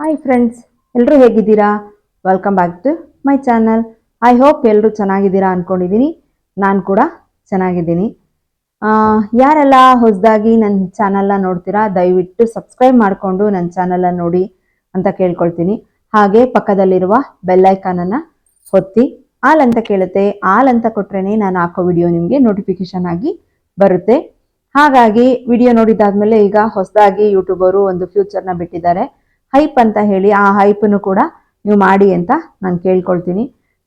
Hi friends ಎಲ್ಲರೂ ಹೇಗಿದ್ದೀರಾ? Welcome back to my channel I hope ಎಲ್ಲರೂ ಚೆನ್ನಾಗಿದ್ದೀರಾ ಅಂದ್ಕೊಂಡಿದ್ದೀನಿ ನಾನು ಕೂಡ ಚೆನ್ನಾಗಿದ್ದೀನಿ. ಯಾರೆಲ್ಲ ಹೊಸದಾಗಿ ನನ್ನ ಚಾನಲ್ನ ನೋಡ್ತೀರಾ, ದಯವಿಟ್ಟು ಸಬ್ಸ್ಕ್ರೈಬ್ ಮಾಡಿಕೊಂಡು ನನ್ನ ಚಾನಲ್ನ ನೋಡಿ ಅಂತ ಕೇಳ್ಕೊಳ್ತೀನಿ. ಹಾಗೆ ಪಕ್ಕದಲ್ಲಿರುವ ಬೆಲ್ಲೈಕಾನನ್ನು ಒತ್ತಿ, ಆಲ್ ಅಂತ ಕೇಳುತ್ತೆ, ಆಲ್ ಅಂತ ಕೊಟ್ರೇ ನಾನು ಹಾಕೋ ವಿಡಿಯೋ ನಿಮಗೆ ನೋಟಿಫಿಕೇಶನ್ ಆಗಿ ಬರುತ್ತೆ. ಹಾಗಾಗಿ ವಿಡಿಯೋ ನೋಡಿದಾದ್ಮೇಲೆ ಈಗ ಹೊಸದಾಗಿ ಯೂಟ್ಯೂಬರು ಒಂದು ಫ್ಯೂಚರ್ನ ಬಿಟ್ಟಿದ್ದಾರೆ. ಹೈಪ್ ಅಂತ ಹೇಳಿ ಆ ಹೈಪನ್ನು ಕೂಡ ನೀವು ಮಾಡಿ ಅಂತ ನಾನು ಕೇಳ್ಕೊಳ್ತೀನಿ.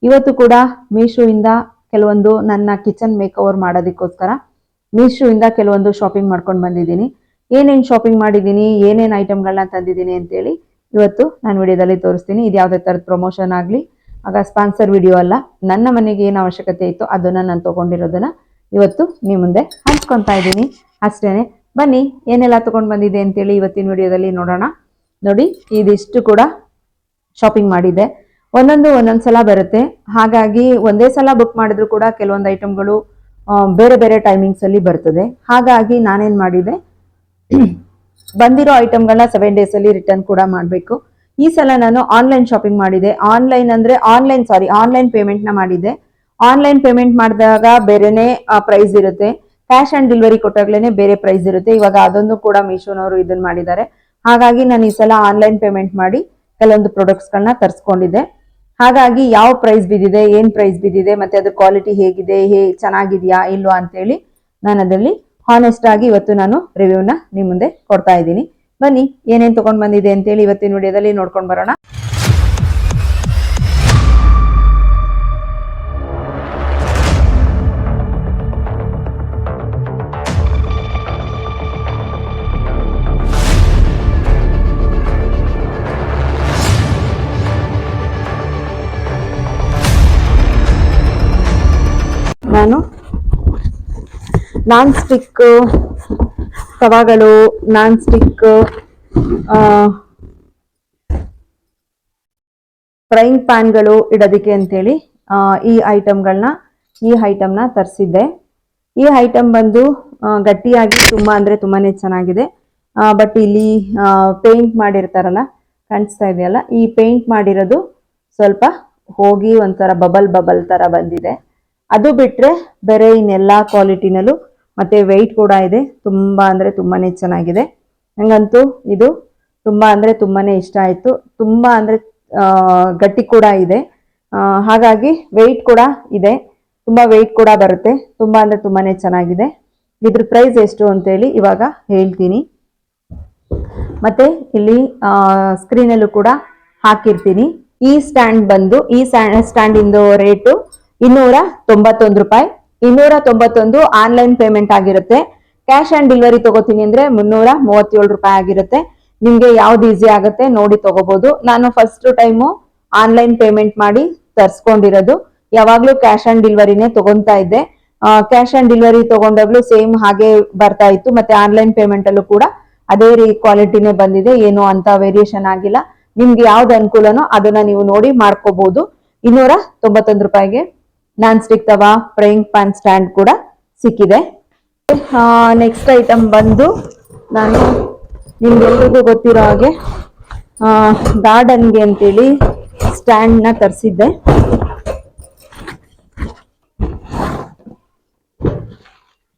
ಇವತ್ತು ಕೂಡ ಮೀಶೋಯಿಂದ ಕೆಲವೊಂದು ನನ್ನ ಕಿಚನ್ ಮೇಕ್ ಓವರ್ ಮಾಡೋದಕ್ಕೋಸ್ಕರ ಮೀಶೋಯಿಂದ ಕೆಲವೊಂದು ಶಾಪಿಂಗ್ ಮಾಡ್ಕೊಂಡು ಬಂದಿದ್ದೀನಿ. ಏನೇನು ಶಾಪಿಂಗ್ ಮಾಡಿದ್ದೀನಿ, ಏನೇನು ಐಟಮ್ಗಳನ್ನ ತಂದಿದ್ದೀನಿ ಅಂತೇಳಿ ಇವತ್ತು ನಾನು ವಿಡಿಯೋದಲ್ಲಿ ತೋರಿಸ್ತೀನಿ. ಇದು ಯಾವುದೇ ಥರದ ಪ್ರಮೋಷನ್ ಆಗಲಿ, ಆಗ ಸ್ಪಾನ್ಸರ್ ವಿಡಿಯೋ ಅಲ್ಲ, ನನ್ನ ಮನೆಗೆ ಏನು ಅವಶ್ಯಕತೆ ಇತ್ತು ಅದನ್ನು ನಾನು ತೊಗೊಂಡಿರೋದನ್ನು ಇವತ್ತು ನಿಮ್ಮ ಮುಂದೆ ಹಂಚ್ಕೊತಾ ಇದ್ದೀನಿ. ಅಷ್ಟೇ ಬನ್ನಿ, ಏನೆಲ್ಲ ತೊಗೊಂಡು ಬಂದಿದೆ ಅಂತೇಳಿ ಇವತ್ತಿನ ವಿಡಿಯೋದಲ್ಲಿ ನೋಡೋಣ. ನೋಡಿ, ಇದಿಷ್ಟು ಕೂಡ ಶಾಪಿಂಗ್ ಮಾಡಿದೆ. ಒಂದೊಂದು ಒಂದೊಂದು ಸಲ ಬರುತ್ತೆ. ಹಾಗಾಗಿ ಒಂದೇ ಸಲ ಬುಕ್ ಮಾಡಿದ್ರು ಕೂಡ ಕೆಲವೊಂದು ಐಟಮ್ಗಳು ಬೇರೆ ಬೇರೆ ಟೈಮಿಂಗ್ಸ್ ಅಲ್ಲಿ ಬರ್ತದೆ. ಹಾಗಾಗಿ ನಾನೇನ್ ಮಾಡಿದೆ, ಬಂದಿರೋ ಐಟಮ್ಗಳನ್ನ ಸೆವೆನ್ ಡೇಸ್ ಅಲ್ಲಿ ರಿಟರ್ನ್ ಕೂಡ ಮಾಡಬೇಕು. ಈ ಸಲ ನಾನು ಆನ್ಲೈನ್ ಶಾಪಿಂಗ್ ಮಾಡಿದೆ. ಆನ್ಲೈನ್ ಅಂದ್ರೆ ಆನ್ಲೈನ್ ಸಾರಿ ಆನ್ಲೈನ್ ಪೇಮೆಂಟ್ನ ಮಾಡಿದ್ದೆ ಆನ್ಲೈನ್ ಪೇಮೆಂಟ್ ಮಾಡಿದಾಗ ಬೇರೆನೇ ಪ್ರೈಸ್ ಇರುತ್ತೆ. ಕ್ಯಾಶ್ ಆನ್ ಡೆಲಿವರಿ ಕೊಟ್ಟಾಗ್ಲೇನೆ ಬೇರೆ ಪ್ರೈಸ್ ಇರುತ್ತೆ. ಇವಾಗ ಅದೊಂದು ಕೂಡ ಮೀಶೋನವರು ಇದನ್ನ ಮಾಡಿದ್ದಾರೆ. ಹಾಗಾಗಿ ನಾನು ಈ ಸಲ ಆನ್ಲೈನ್ ಪೇಮೆಂಟ್ ಮಾಡಿ ಕೆಲವೊಂದು ಪ್ರಾಡಕ್ಟ್ಸ್ಗಳನ್ನ ತರಿಸ್ಕೊಂಡಿದ್ದೆ. ಹಾಗಾಗಿ ಯಾವ ಪ್ರೈಸ್ ಬಿದ್ದಿದೆ, ಏನ್ ಪ್ರೈಸ್ ಬಿದ್ದಿದೆ, ಮತ್ತೆ ಅದ್ರ ಕ್ವಾಲಿಟಿ ಹೇಗಿದೆ, ಹೇ, ಚೆನ್ನಾಗಿದೆಯಾ, ಇಲ್ವಾ ಅಂತೇಳಿ ನಾನು ಅದರಲ್ಲಿ ಹಾನೆಸ್ಟ್ ಆಗಿ ಇವತ್ತು ನಾನು ರಿವ್ಯೂನ ನಿಮ್ಮ ಮುಂದೆ ಕೊಡ್ತಾ ಇದ್ದೀನಿ. ಬನ್ನಿ, ಏನೇನ್ ತಗೊಂಡ್ ಬಂದಿದೆ ಅಂತೇಳಿ ಇವತ್ತಿನ ವಿಡಿಯೋದಲ್ಲಿ ನೋಡ್ಕೊಂಡು ಬರೋಣ. ನಾನು ನಾನ್ ಸ್ಟಿಕ್ ತವಾಗಳು ನಾನ್ ಸ್ಟಿಕ್ ಫ್ರೈಯಿಂಗ್ ಪ್ಯಾನ್ಗಳು ಇಡೋದಕ್ಕೆ ಅಂತೇಳಿ ಈ ಐಟಮ್ಗಳನ್ನ ಈ ಐಟಮ್ನ ತರಿಸಿದ್ದೆ. ಈ ಐಟಮ್ ಬಂದು ಗಟ್ಟಿಯಾಗಿ ತುಂಬಾ ಅಂದ್ರೆ ತುಂಬಾನೇ ಚೆನ್ನಾಗಿದೆ. ಬಟ್ ಇಲ್ಲಿ ಪೇಂಟ್ ಮಾಡಿರ್ತಾರಲ್ಲ, ಕಾಣಿಸ್ತಾ ಇದೆಯಲ್ಲ, ಈ ಪೇಂಟ್ ಮಾಡಿರೋದು ಸ್ವಲ್ಪ ಹೋಗಿ ಒಂಥರ ಬಬಲ್ ಬಬಲ್ ತರ ಬಂದಿದೆ. ಅದು ಬಿಟ್ಟರೆ ಬೇರೆ ಇನ್ನೆಲ್ಲ ಕ್ವಾಲಿಟಿನಲ್ಲೂ ಮತ್ತೆ ವೆಯ್ಟ್ ಕೂಡ ಇದೆ. ತುಂಬಾ ಅಂದರೆ ತುಂಬಾನೇ ಚೆನ್ನಾಗಿದೆ. ನನಗಂತೂ ಇದು ತುಂಬಾ ಅಂದ್ರೆ ತುಂಬಾನೇ ಇಷ್ಟ ಆಯ್ತು. ತುಂಬಾ ಅಂದರೆ ಗಟ್ಟಿ ಕೂಡ ಇದೆ. ಹಾಗಾಗಿ ವೆಯ್ಟ್ ಕೂಡ ಇದೆ. ತುಂಬಾ ವೆಯ್ಟ್ ಕೂಡ ಬರುತ್ತೆ. ತುಂಬಾ ಅಂದ್ರೆ ತುಂಬಾನೇ ಚೆನ್ನಾಗಿದೆ. ಇದ್ರ ಪ್ರೈಸ್ ಎಷ್ಟು ಅಂತೇಳಿ ಇವಾಗ ಹೇಳ್ತೀನಿ. ಮತ್ತೆ ಇಲ್ಲಿ ಸ್ಕ್ರೀನಲ್ಲೂ ಕೂಡ ಹಾಕಿರ್ತೀನಿ. ಈ ಸ್ಟ್ಯಾಂಡ್ ಬಂದು, ಈ ಸ್ಟ್ಯಾಂಡ್ ಇಂದು ರೇಟು ಇನ್ನೂರ ತೊಂಬತ್ತೊಂದು ರೂಪಾಯಿ. ಇನ್ನೂರ ತೊಂಬತ್ತೊಂದು ಆನ್ಲೈನ್ ಪೇಮೆಂಟ್ ಆಗಿರುತ್ತೆ. ಕ್ಯಾಶ್ ಆನ್ ಡೆಲಿವರಿ ತಗೋತೀನಿ ಅಂದ್ರೆ ಮುನ್ನೂರ ಮೂವತ್ತೇಳು ರೂಪಾಯಿ ಆಗಿರುತ್ತೆ. ನಿಮ್ಗೆ ಯಾವ್ದು ಈಸಿ ಆಗುತ್ತೆ ನೋಡಿ ತಗೋಬಹುದು ನಾನು ಫಸ್ಟ್ ಟೈಮು ಆನ್ಲೈನ್ ಪೇಮೆಂಟ್ ಮಾಡಿ ತರ್ಸ್ಕೊಂಡಿರೋದು. ಯಾವಾಗ್ಲೂ ಕ್ಯಾಶ್ ಆನ್ ಡೆಲಿವರಿನೇ ತಗೊಂತಾ ಇದ್ದೆ. ಕ್ಯಾಶ್ ಆನ್ ಡೆಲಿವರಿ ತಗೊಂಡಾಗ್ಲೂ ಸೇಮ್ ಹಾಗೆ ಬರ್ತಾ ಇತ್ತು. ಮತ್ತೆ ಆನ್ಲೈನ್ ಪೇಮೆಂಟ್ ಅಲ್ಲೂ ಕೂಡ ಅದೇ ರೀ ಕ್ವಾಲಿಟಿನೇ ಬಂದಿದೆ. ಏನು ಅಂತ ವೇರಿಯೇಷನ್ ಆಗಿಲ್ಲ. ನಿಮ್ಗೆ ಯಾವ್ದು ಅನುಕೂಲನೋ ಅದನ್ನ ನೀವು ನೋಡಿ ಮಾಡ್ಕೋಬಹುದು ಇನ್ನೂರ ತೊಂಬತ್ತೊಂದು ರೂಪಾಯಿಗೆ. ನಾನ್ ಸ್ಟಿಕ್ ತವಾ ಫ್ರೈಯಿಂಗ್ ಪ್ಯಾನ್ ಸ್ಟ್ಯಾಂಡ್ ಕೂಡ ಸಿಕ್ಕಿದೆ. ನೆಕ್ಸ್ಟ್ ಐಟಮ್ ಬಂದು ನಾನು ನಿಮ್ಗೆಲ್ರಿಗೂ ಗೊತ್ತಿರೋ ಹಾಗೆ ಗಾರ್ಡನ್ಗೆ ಅಂತೇಳಿ ಸ್ಟ್ಯಾಂಡ್ನ ತರಿಸಿದ್ದೆ.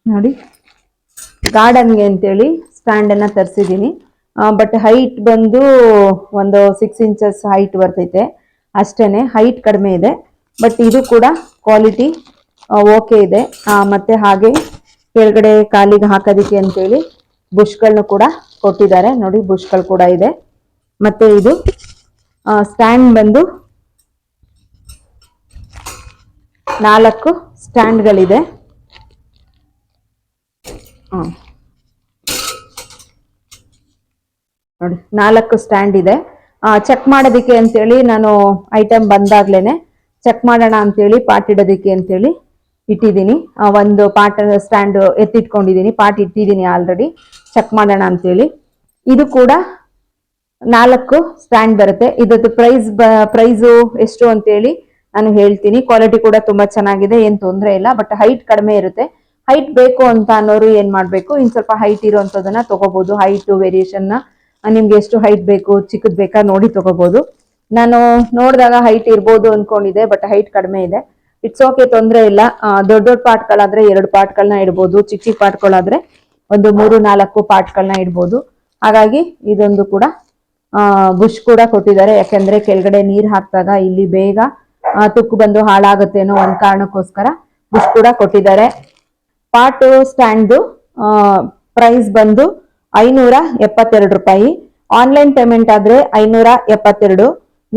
ನೋಡಿ, ಗಾರ್ಡನ್ಗೆ ಅಂತೇಳಿ ಸ್ಟ್ಯಾಂಡನ್ನು ತರಿಸಿದ್ದೀನಿ. ಬಟ್ ಹೈಟ್ ಬಂದು ಒಂದು ಸಿಕ್ಸ್ ಇಂಚಸ್ ಹೈಟ್ ಬರ್ತೈತೆ. ಅಷ್ಟೇನೆ ಹೈಟ್ ಕಡಿಮೆ ಇದೆ. ಬಟ್ ಇದು ಕೂಡ ಕ್ವಾಲಿಟಿ ಓಕೆ ಇದೆ. ಮತ್ತೆ ಹಾಗೆ ಕೆಳಗಡೆ ಕಾಲಿಗೆ ಹಾಕೋದಿಕ್ಕೆ ಅಂತೇಳಿ ಬುಷ್ಗಳನ್ನ ಕೂಡ ಕೊಟ್ಟಿದ್ದಾರೆ. ನೋಡಿ ಬುಷ್ಗಳು ಕೂಡ ಇದೆ. ಮತ್ತೆ ಇದು ಸ್ಟ್ಯಾಂಡ್ ಬಂದು ನಾಲ್ಕು ಸ್ಟ್ಯಾಂಡ್ಗಳಿದೆ ನಾಲ್ಕು ಸ್ಟ್ಯಾಂಡ್ ಇದೆ. ಚೆಕ್ ಮಾಡೋದಿಕ್ಕೆ ಅಂತೇಳಿ ನಾನು ಐಟಮ್ ಬಂದಾಗ್ಲೇನೆ ಚೆಕ್ ಮಾಡೋಣ ಅಂತೇಳಿ ಪಾಟ್ ಇಡೋದಕ್ಕೆ ಅಂತೇಳಿ ಇಟ್ಟಿದ್ದೀನಿ. ಒಂದು ಪಾಟ್ ಸ್ಟ್ಯಾಂಡ್ ಎತ್ತಿಟ್ಕೊಂಡಿದ್ದೀನಿ. ಪಾಟ್ ಇಟ್ಟಿದ್ದೀನಿ ಆಲ್ರೆಡಿ ಚೆಕ್ ಮಾಡೋಣ ಅಂತೇಳಿ. ಇದು ಕೂಡ ನಾಲ್ಕು ಸ್ಟ್ಯಾಂಡ್ ಬರುತ್ತೆ. ಇದ್ರದ್ದು ಪ್ರೈಸ್ ಪ್ರೈಸು ಎಷ್ಟು ಅಂತೇಳಿ ನಾನು ಹೇಳ್ತೀನಿ. ಕ್ವಾಲಿಟಿ ಕೂಡ ತುಂಬಾ ಚೆನ್ನಾಗಿದೆ. ಏನು ತೊಂದರೆ ಇಲ್ಲ. ಬಟ್ ಹೈಟ್ ಕಡಿಮೆ ಇರುತ್ತೆ. ಹೈಟ್ ಬೇಕು ಅಂತ ಅನ್ನೋರು ಏನು ಮಾಡಬೇಕು? ಇನ್ ಸ್ವಲ್ಪ ಹೈಟ್ ಇರುವಂತದನ್ನ ತಗೋಬಹುದು ಹೈಟ್ ವೇರಿಯೇಷನ್ನ, ನಿಮ್ಗೆ ಎಷ್ಟು ಹೈಟ್ ಬೇಕು, ಚಿಕ್ಕದ್ ಬೇಕಾ ನೋಡಿ ತಗೋಬಹುದು ನಾನು ನೋಡಿದಾಗ ಹೈಟ್ ಇರ್ಬೋದು ಅನ್ಕೊಂಡಿದ್ದೆ ಬಟ್ ಹೈಟ್ ಕಡಿಮೆ ಇದೆ. ಇಟ್ಸ್ ಓಕೆ ತೊಂದರೆ ಇಲ್ಲ. ದೊಡ್ಡ ದೊಡ್ಡ ಪಾಟ್ಗಳಾದ್ರೆ ಎರಡು ಪಾಟ್ಗಳನ್ನ ಇಡ್ಬೋದು ಚಿಕ್ಕ ಚಿಕ್ಕ ಪಾಟ್ಗಳಾದ್ರೆ ಒಂದು ಮೂರು ನಾಲ್ಕು ಪಾಟ್ಗಳನ್ನ ಇಡ್ಬೋದು. ಹಾಗಾಗಿ ಇದೊಂದು ಕೂಡ ಬುಷ್ ಕೂಡ ಕೊಟ್ಟಿದ್ದಾರೆ. ಯಾಕೆಂದ್ರೆ ಕೆಳಗಡೆ ನೀರ್ ಹಾಕಿದಾಗ ಇಲ್ಲಿ ಬೇಗ ತುಕ್ಕು ಬಂದು ಹಾಳಾಗುತ್ತೆ ಅನ್ನೋ ಒಂದ್ ಕಾರಣಕ್ಕೋಸ್ಕರ ಬುಷ್ ಕೂಡ ಕೊಟ್ಟಿದ್ದಾರೆ. ಪಾಟು ಸ್ಟ್ಯಾಂಡು ಪ್ರೈಸ್ ಬಂದು ಐನೂರ ಎಪ್ಪತ್ತೆರಡು ರೂಪಾಯಿ. ಆನ್ಲೈನ್ ಪೇಮೆಂಟ್ ಆದ್ರೆ ಐನೂರ ಎಪ್ಪತ್ತೆರಡು.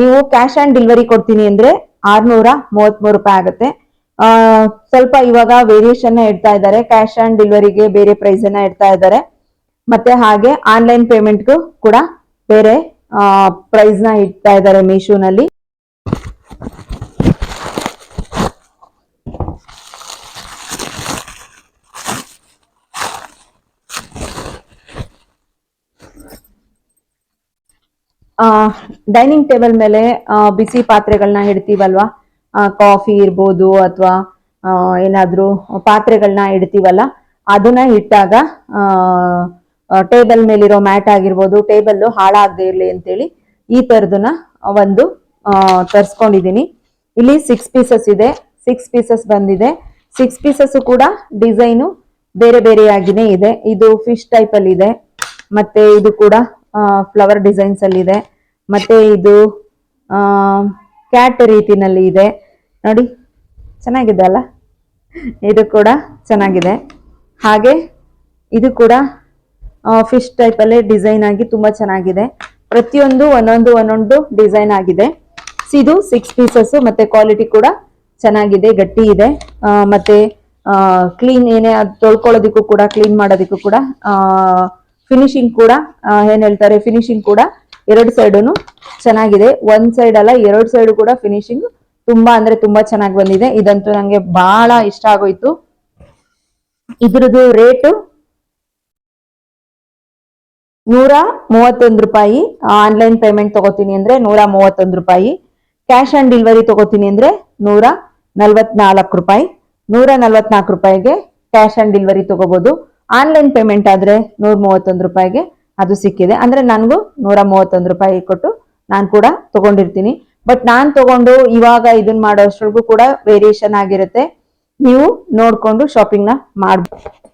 ನೀವು ಕ್ಯಾಶ್ ಆನ್ ಡೆಲಿವರಿ ಕೊಡ್ತೀನಿ ಅಂದ್ರೆ ಆರ್ನೂರ ಮೂವತ್ಮೂರು ರೂಪಾಯಿ ಆಗುತ್ತೆ. ಸ್ವಲ್ಪ ಇವಾಗ ವೇರಿಯೇಷನ್ ಇಡ್ತಾ ಇದ್ದಾರೆ. ಕ್ಯಾಶ್ ಆನ್ ಡೆಲಿವರಿಗೆ ಬೇರೆ ಪ್ರೈಸ್ ಅನ್ನ ಇಡ್ತಾ ಇದ್ದಾರೆ. ಮತ್ತೆ ಹಾಗೆ ಆನ್ಲೈನ್ ಪೇಮೆಂಟ್ಗೂ ಕೂಡ ಬೇರೆ ಪ್ರೈಸ್ನ ಇಡ್ತಾ ಇದ್ದಾರೆ ಮೀಶೋನಲ್ಲಿ ಡೈನಿಂಗ್ ಟೇಬಲ್ ಮೇಲೆ ಆ, ಬಿಸಿ ಪಾತ್ರೆಗಳನ್ನ ಇಡ್ತೀವಲ್ವಾ? ಕಾಫಿ ಇರ್ಬೋದು ಅಥವಾ ಏನಾದ್ರೂ ಪಾತ್ರೆಗಳನ್ನ ಇಡ್ತೀವಲ್ಲ ಅದನ್ನ ಇಟ್ಟಾಗ ಟೇಬಲ್ ಮೇಲಿರೋ ಮ್ಯಾಟ್ ಆಗಿರ್ಬೋದು ಟೇಬಲ್ ಹಾಳಾಗದೆ ಇರ್ಲಿ ಅಂತೇಳಿ ಈ ತರದನ್ನ ಒಂದು ತರ್ಸ್ಕೊಂಡಿದೀನಿ. ಇಲ್ಲಿ ಸಿಕ್ಸ್ ಪೀಸಸ್ ಇದೆ ಸಿಕ್ಸ್ ಪೀಸಸ್ ಬಂದಿದೆ. ಸಿಕ್ಸ್ ಪೀಸಸ್ ಕೂಡ ಡಿಸೈನು ಬೇರೆ ಬೇರೆಯಾಗಿನೇ ಇದೆ. ಇದು ಫಿಶ್ ಟೈಪ್ ಅಲ್ಲಿ ಇದೆ. ಮತ್ತೆ ಇದು ಕೂಡ ಫ್ಲವರ್ ಡಿಸೈನ್ಸ್ ಅಲ್ಲಿ ಇದೆ. ಮತ್ತೆ ಇದು ಕ್ಯಾಟ್ ರೀತಿನಲ್ಲಿ ಇದೆ. ನೋಡಿ, ಚೆನ್ನಾಗಿದೆ ಅಲ್ಲ? ಇದು ಕೂಡ ಚೆನ್ನಾಗಿದೆ. ಹಾಗೆ ಇದು ಕೂಡ ಫಿಶ್ ಟೈಪ್ ಅಲ್ಲೇ ಡಿಸೈನ್ ಆಗಿ ತುಂಬಾ ಚೆನ್ನಾಗಿದೆ. ಪ್ರತಿಯೊಂದು ಒಂದೊಂದು ಒಂದೊಂದು ಡಿಸೈನ್ ಆಗಿದೆ. ಇದು ಸಿಕ್ಸ್ ಪೀಸಸ್ ಮತ್ತೆ ಕ್ವಾಲಿಟಿ ಕೂಡ ಚೆನ್ನಾಗಿದೆ, ಗಟ್ಟಿ ಇದೆ. ಮತ್ತೆ ಕ್ಲೀನ್ ಏನೇ ಅದು ತೊಳ್ಕೊಳ್ಳೋದಕ್ಕೂ ಕೂಡ ಕ್ಲೀನ್ ಮಾಡೋದಕ್ಕೂ ಕೂಡ ಫಿನಿಶಿಂಗ್ ಕೂಡ ಏನ್ ಹೇಳ್ತಾರೆ? ಫಿನಿಶಿಂಗ್ ಕೂಡ ಎರಡು ಸೈಡುನು ಚೆನ್ನಾಗಿದೆ. ಒಂದ್ ಸೈಡ್ ಅಲ್ಲ, ಎರಡು ಸೈಡ್ ಕೂಡ ಫಿನಿಶಿಂಗ್ ತುಂಬಾ ಅಂದ್ರೆ ತುಂಬಾ ಚೆನ್ನಾಗಿ ಬಂದಿದೆ. ಇದಂತೂ ನಂಗೆ ಬಹಳ ಇಷ್ಟ ಆಗೋಯ್ತು. ಇದ್ರದ್ದು ರೇಟು ನೂರ ಮೂವತ್ತೊಂದು ರೂಪಾಯಿ. ಆನ್ಲೈನ್ ಪೇಮೆಂಟ್ ತಗೋತೀನಿ ಅಂದ್ರೆ ನೂರ ಮೂವತ್ತೊಂದು ರೂಪಾಯಿ. ಕ್ಯಾಶ್ ಆನ್ ಡೆಲಿವರಿ ತಗೋತೀನಿ ಅಂದ್ರೆ ನೂರ ನಲ್ವತ್ನಾಲ್ಕು ರೂಪಾಯಿ. ನೂರ ನಲ್ವತ್ನಾಲ್ಕು ರೂಪಾಯಿಗೆ ಕ್ಯಾಶ್ ಆನ್ ಡೆಲಿವರಿ ತಗೋಬಹುದು ಆನ್ಲೈನ್ ಪೇಮೆಂಟ್ ಆದ್ರೆ ನೂರ ಮೂವತ್ತೊಂದು ರೂಪಾಯಿಗೆ ಅದು ಸಿಕ್ಕಿದೆ. ಅಂದ್ರೆ ನನಗೂ ನೂರ ಮೂವತ್ತೊಂದು ರೂಪಾಯಿ ಕೊಟ್ಟು ನಾನು ಕೂಡ ತಗೊಂಡಿರ್ತೀನಿ. ಬಟ್ ನಾನ್ ತಗೊಂಡು ಇವಾಗ ಇದನ್ನ ಮಾಡೋ ಕೂಡ ವೇರಿಯೇಷನ್ ಆಗಿರುತ್ತೆ. ನೀವು ನೋಡ್ಕೊಂಡು ಶಾಪಿಂಗ್ನ ಮಾಡ್ಬೋದು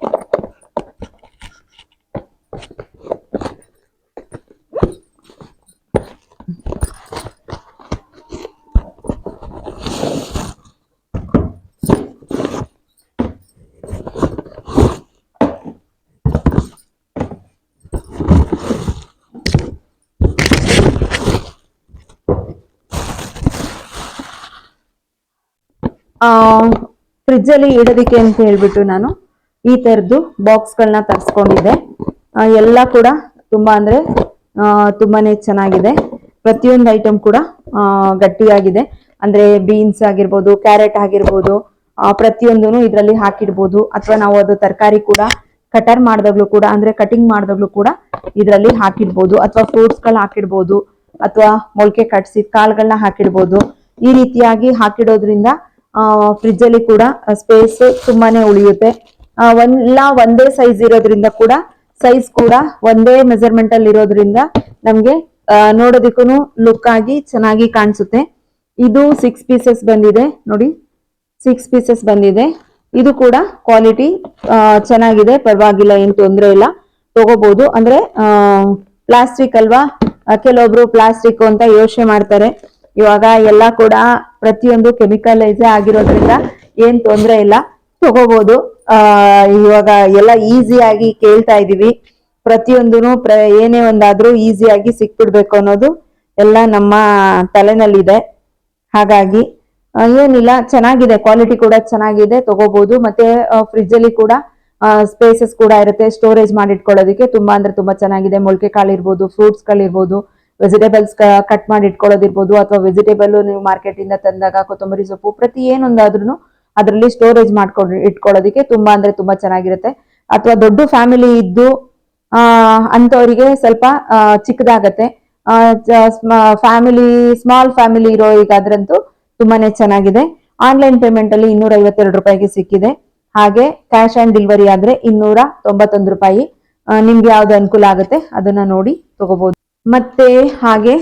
ಫ್ರಿಜ್ ಅಲ್ಲಿ ಇಡೋದಕ್ಕೆ ಅಂತ ಹೇಳ್ಬಿಟ್ಟು ನಾನು ಈ ತರದ್ದು ಬಾಕ್ಸ್ಗಳನ್ನ ತರಿಸ್ಕೊಂಡಿದ್ದೆ. ತರ್ಸ್ಕೊಂಡಿದ್ದೆ ಎಲ್ಲ ಕೂಡ ತುಂಬಾ ಅಂದ್ರೆ ತುಂಬಾನೇ ಚೆನ್ನಾಗಿದೆ. ಪ್ರತಿಯೊಂದು ಐಟಮ್ ಕೂಡ ಗಟ್ಟಿಯಾಗಿದೆ. ಅಂದ್ರೆ ಬೀನ್ಸ್ ಆಗಿರ್ಬೋದು ಕ್ಯಾರೆಟ್ ಆಗಿರ್ಬೋದು ಪ್ರತಿಯೊಂದೂ ಇದರಲ್ಲಿ ಹಾಕಿಡ್ಬೋದು. ಅಥವಾ ನಾವು ಅದು ತರಕಾರಿ ಕೂಡ ಕಟರ್ ಮಾಡಿದಾಗ್ಲೂ ಕೂಡ, ಅಂದ್ರೆ ಕಟಿಂಗ್ ಮಾಡಿದಾಗ್ಲೂ ಕೂಡ ಇದರಲ್ಲಿ ಹಾಕಿಡ್ಬೋದು. ಅಥವಾ ಫ್ರೂಟ್ಸ್ಗಳು ಹಾಕಿಡ್ಬೋದು, ಅಥವಾ ಮೊಳಕೆ ಕಟ್ಸಿದ ಕಾಳುಗಳನ್ನ ಹಾಕಿಡ್ಬೋದು. ಈ ರೀತಿಯಾಗಿ ಹಾಕಿಡೋದ್ರಿಂದ ಫ್ರಿಜ್ ಅಲ್ಲಿ ಕೂಡ ಸ್ಪೇಸ್ ತುಂಬಾನೇ ಉಳಿಯುತ್ತೆ. ಎಲ್ಲ ಒಂದೇ ಸೈಜ್ ಇರೋದ್ರಿಂದ ಕೂಡ ಸೈಜ್ ಕೂಡ ಒಂದೇ ಮೆಜರ್ಮೆಂಟ್ ಅಲ್ಲಿ ಇರೋದ್ರಿಂದ ನಮ್ಗೆ ನೋಡೋದಿಕ್ಕೂ ಲುಕ್ ಆಗಿ ಚೆನ್ನಾಗಿ ಕಾಣಿಸುತ್ತೆ. ಇದು ಸಿಕ್ಸ್ ಪೀಸಸ್ ಬಂದಿದೆ, ನೋಡಿ. ಸಿಕ್ಸ್ ಪೀಸಸ್ ಬಂದಿದೆ. ಇದು ಕೂಡ ಕ್ವಾಲಿಟಿ ಚೆನ್ನಾಗಿದೆ, ಪರವಾಗಿಲ್ಲ, ಏನ್ ತೊಂದರೆ ಇಲ್ಲ. ತಗೋಬಹುದು ಅಂದ್ರೆ ಪ್ಲಾಸ್ಟಿಕ್ ಅಲ್ವಾ? ಕೆಲವೊಬ್ರು ಪ್ಲಾಸ್ಟಿಕ್ ಅಂತ ಯೋಚನೆ ಮಾಡ್ತಾರೆ. ಇವಾಗ ಎಲ್ಲ ಕೂಡ ಪ್ರತಿಯೊಂದು ಕೆಮಿಕಲೈಸ್ ಆಗಿರೋದ್ರಿಂದ ಏನ್ ತೊಂದರೆ ಇಲ್ಲ. ತಗೋಬಹುದು ಆ, ಇವಾಗ ಎಲ್ಲ ಈಸಿಯಾಗಿ ಕೇಳ್ತಾ ಇದೀವಿ. ಪ್ರತಿಯೊಂದನು ಪ್ರ, ಏನೇ ಒಂದಾದ್ರೂ ಈಸಿಯಾಗಿ ಸಿಕ್ಬಿಡ್ಬೇಕು ಅನ್ನೋದು ಎಲ್ಲ ನಮ್ಮ ತಲೆನಲ್ಲಿದೆ. ಹಾಗಾಗಿ ಏನಿಲ್ಲ, ಚೆನ್ನಾಗಿದೆ. ಕ್ವಾಲಿಟಿ ಕೂಡ ಚೆನ್ನಾಗಿದೆ. ತಗೋಬಹುದು ಮತ್ತೆ ಫ್ರಿಜ್ ಅಲ್ಲಿ ಕೂಡ ಸ್ಪೇಸಸ್ ಕೂಡ ಇರುತ್ತೆ. ಸ್ಟೋರೇಜ್ ಮಾಡಿಟ್ಕೊಳ್ಳೋದಕ್ಕೆ ತುಂಬಾ ಅಂದ್ರೆ ತುಂಬಾ ಚೆನ್ನಾಗಿದೆ. ಮೊಳಕೆ ಕಾಳು ಇರ್ಬೋದು ಫ್ರೂಟ್ಸ್ ಗಳಿರ್ಬೋದು ವೆಜಿಟೇಬಲ್ಸ್ ಕಟ್ ಮಾಡಿ ಇಟ್ಕೊಳ್ಳೋದಿರ್ಬೋದು ಅಥವಾ ವೆಜಿಟೇಬಲ್ ನೀವು ಮಾರ್ಕೆಟ್ ಇಂದ ತಂದಾಗ ಕೊತ್ತಂಬರಿ ಸೊಪ್ಪು ಪ್ರತಿ ಏನೊಂದಾದ್ರೂ ಅದರಲ್ಲಿ ಸ್ಟೋರೇಜ್ ಮಾಡ್ಕೊಂಡು ಇಟ್ಕೊಳ್ಳೋದಕ್ಕೆ ತುಂಬಾ ಅಂದ್ರೆ ತುಂಬಾ ಚೆನ್ನಾಗಿರುತ್ತೆ. ಅಥವಾ ದೊಡ್ಡ ಫ್ಯಾಮಿಲಿ ಇದ್ದು, ಆ ಅಂತವರಿಗೆ ಸ್ವಲ್ಪ ಚಿಕ್ಕದಾಗತ್ತೆ. ಫ್ಯಾಮಿಲಿ ಸ್ಮಾಲ್ ಫ್ಯಾಮಿಲಿ ಇರೋ ಈಗಾದ್ರಂತೂ ತುಂಬಾನೇ ಚೆನ್ನಾಗಿದೆ. ಆನ್ಲೈನ್ ಪೇಮೆಂಟ್ ಅಲ್ಲಿ ಇನ್ನೂರ ಐವತ್ತೆರಡು ರೂಪಾಯಿಗೆ ಸಿಕ್ಕಿದೆ. ಹಾಗೆ ಕ್ಯಾಶ್ ಆನ್ ಡೆಲಿವರಿ ಆದ್ರೆ ಇನ್ನೂರ ತೊಂಬತ್ತೊಂದು ರೂಪಾಯಿ ನಿಮ್ಗೆ ಯಾವ್ದು ಅನುಕೂಲ ಆಗುತ್ತೆ ಅದನ್ನ ನೋಡಿ ತಗೋಬಹುದು ಮತ್ತೆ ಹಾಗೆ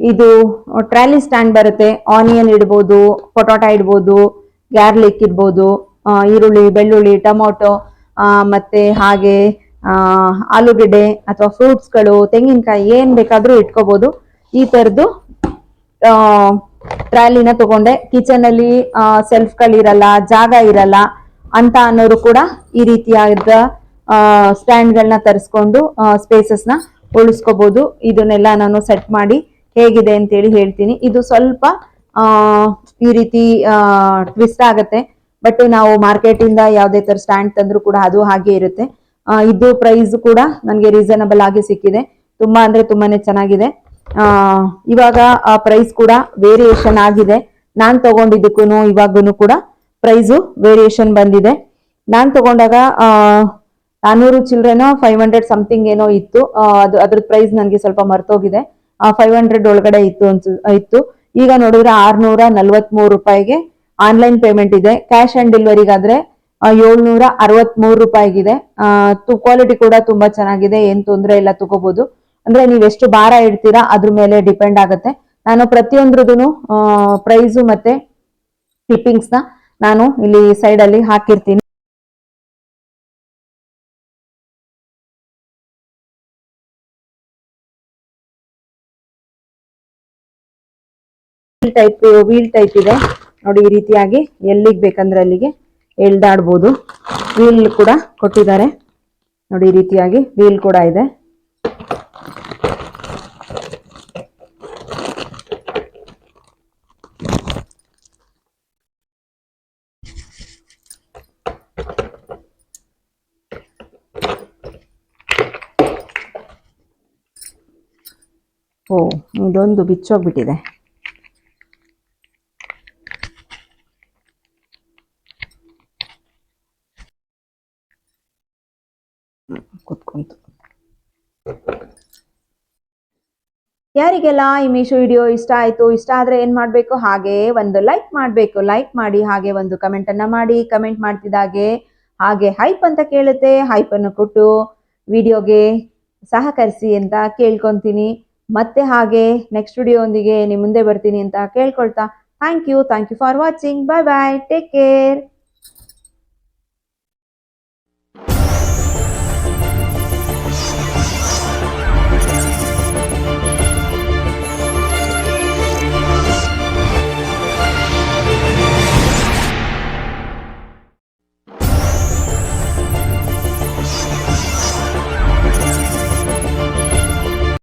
ಇದು ಟ್ರಾಲಿ ಸ್ಟ್ಯಾಂಡ್ ಬರುತ್ತೆ. ಆನಿಯನ್ ಇಡ್ಬೋದು, ಪೊಟಾಟೊ ಇಡ್ಬೋದು ಗ್ಯಾರ್ಲಿಕ್ ಇರ್ಬೋದು ಈರುಳ್ಳಿ, ಬೆಳ್ಳುಳ್ಳಿ, ಟೊಮೊಟೊ ಮತ್ತೆ ಹಾಗೆ ಆಲೂಗೆಡ್ಡೆ ಅಥವಾ ಫ್ರೂಟ್ಸ್ಗಳು ತೆಂಗಿನಕಾಯಿ ಏನ್ ಬೇಕಾದರೂ ಇಟ್ಕೋಬೋದು. ಈ ಥರದ್ದು ಟ್ರಾಲಿನ ತಗೊಂಡೆ. ಕಿಚನ್ ಅಲ್ಲಿ ಸೆಲ್ಫ್ ಗಳಿರಲ್ಲ ಜಾಗ ಇರಲ್ಲ ಅಂತ ಅನ್ನೋರು ಕೂಡ ಈ ರೀತಿಯಾದ ಸ್ಟ್ಯಾಂಡ್ಗಳನ್ನ ತರಿಸ್ಕೊಂಡು ಸ್ಪೇಸಸ್ನ ಉಳಿಸ್ಕೋಬಹುದು ಇದನ್ನೆಲ್ಲ ನಾನು ಸೆಟ್ ಮಾಡಿ ಹೇಗಿದೆ ಅಂತೇಳಿ ಹೇಳ್ತೀನಿ. ಇದು ಸ್ವಲ್ಪ ಈ ರೀತಿ ಟ್ವಿಸ್ಟ್ ಆಗತ್ತೆ. ಬಟ್ ನಾವು ಮಾರ್ಕೆಟ್ ಇಂದ ಯಾವ್ದೇ ತರ ಸ್ಟ್ಯಾಂಡ್ ತಂದ್ರು ಕೂಡ ಅದು ಹಾಗೆ ಇರುತ್ತೆ. ಇದು ಪ್ರೈಸ್ ಕೂಡ ನನಗೆ ರೀಸನಬಲ್ ಆಗಿ ಸಿಕ್ಕಿದೆ. ತುಂಬಾ ಅಂದ್ರೆ ತುಂಬಾನೇ ಚೆನ್ನಾಗಿದೆ. ಇವಾಗ ಆ ಪ್ರೈಸ್ ಕೂಡ ವೇರಿಯೇಷನ್ ಆಗಿದೆ. ನಾನ್ ತಗೊಂಡಿದ್ದಕ್ಕೂ ಇವಾಗೂ ಕೂಡ ಪ್ರೈಸು ವೇರಿಯೇಷನ್ ಬಂದಿದೆ. ನಾನ್ ತಗೊಂಡಾಗ ನಾನೂರು ಚಿಲ್ಡ್ರೆನೋ ಫೈವ್ ಹಂಡ್ರೆಡ್ ಸಮಥಿಂಗ್ ಏನೋ ಇತ್ತು. ಅದು ಅದ್ರ ಪ್ರೈಸ್ ನನಗೆ ಸ್ವಲ್ಪ ಮರ್ತೋಗಿದೆ. ಫೈವ್ ಹಂಡ್ರೆಡ್ ಒಳಗಡೆ ಇತ್ತು ಅನ್ಸು ಇತ್ತು. ಈಗ ನೋಡಿದ್ರೆ ಆರ್ನೂರ ನಲ್ವತ್ಮೂರು ರೂಪಾಯಿಗೆ ಆನ್ಲೈನ್ ಪೇಮೆಂಟ್ ಇದೆ. ಕ್ಯಾಶ್ ಆನ್ ಡೆಲಿವರಿಗಾದ್ರೆ ಏಳ್ನೂರ ಅರವತ್ಮೂರು ರೂಪಾಯಿಗಿದೆ. ಕ್ವಾಲಿಟಿ ಕೂಡ ತುಂಬಾ ಚೆನ್ನಾಗಿದೆ. ಏನ್ ತೊಂದರೆ ಇಲ್ಲ ತಗೋಬಹುದು ಅಂದ್ರೆ ನೀವು ಎಷ್ಟು ಭಾರ ಇಡ್ತೀರಾ ಅದ್ರ ಮೇಲೆ ಡಿಪೆಂಡ್ ಆಗುತ್ತೆ. ನಾನು ಪ್ರತಿಯೊಂದ್ರದ್ದು ಪ್ರೈಸು ಮತ್ತೆ ಕ್ಲಿಪ್ಪಿಂಗ್ಸ್ನ ನಾನು ಇಲ್ಲಿ ಸೈಡ್ ಅಲ್ಲಿ ಹಾಕಿರ್ತೀನಿ. ಟೈಪ್ ವೀಲ್ ಟೈಪ್ ಇದೆ. ನೋಡಿ ಈ ರೀತಿಯಾಗಿ ಎಲ್ಲಿಗೆ ಬೇಕಂದ್ರೆ ಅಲ್ಲಿಗೆ ಎಳ್ದಾಡ್ಬೋದು. ವೀಲ್ ಕೂಡ ಕೊಟ್ಟಿದ್ದಾರೆ. ನೋಡಿ ಈ ರೀತಿಯಾಗಿ ವೀಲ್ ಕೂಡ ಇದೆ. ಓ, ಇದೊಂದು ಬಿಚ್ಚೋಗ್ಬಿಟ್ಟಿದೆ. ಯಾರಿಗೆಲ್ಲ ಈ ಮೀಶೋ ವಿಡಿಯೋ ಇಷ್ಟ ಆಯ್ತು, ಇಷ್ಟ ಆದ್ರೆ ಏನ್ ಮಾಡ್ಬೇಕು? ಹಾಗೆ ಒಂದು ಲೈಕ್ ಮಾಡ್ಬೇಕು. ಲೈಕ್ ಮಾಡಿ, ಹಾಗೆ ಒಂದು ಕಮೆಂಟ್ ಅನ್ನ ಮಾಡಿ. ಕಮೆಂಟ್ ಮಾಡ್ತಿದ್ದಾಗೆ ಹಾಗೆ ಹೈಪ್ ಅಂತ ಕೇಳುತ್ತೆ. ಹೈಪ್ ಅನ್ನು ಕೊಟ್ಟು ವಿಡಿಯೋಗೆ ಸಹಕರಿಸಿ ಅಂತ ಕೇಳ್ಕೊಂತೀನಿ. ಮತ್ತೆ ಹಾಗೆ ನೆಕ್ಸ್ಟ್ ವಿಡಿಯೋ ಒಂದಿಗೆ ನಿಮ್ ಮುಂದೆ ಬರ್ತೀನಿ ಅಂತ ಕೇಳ್ಕೊಳ್ತಾ. Thank you thank you for watching bye bye take care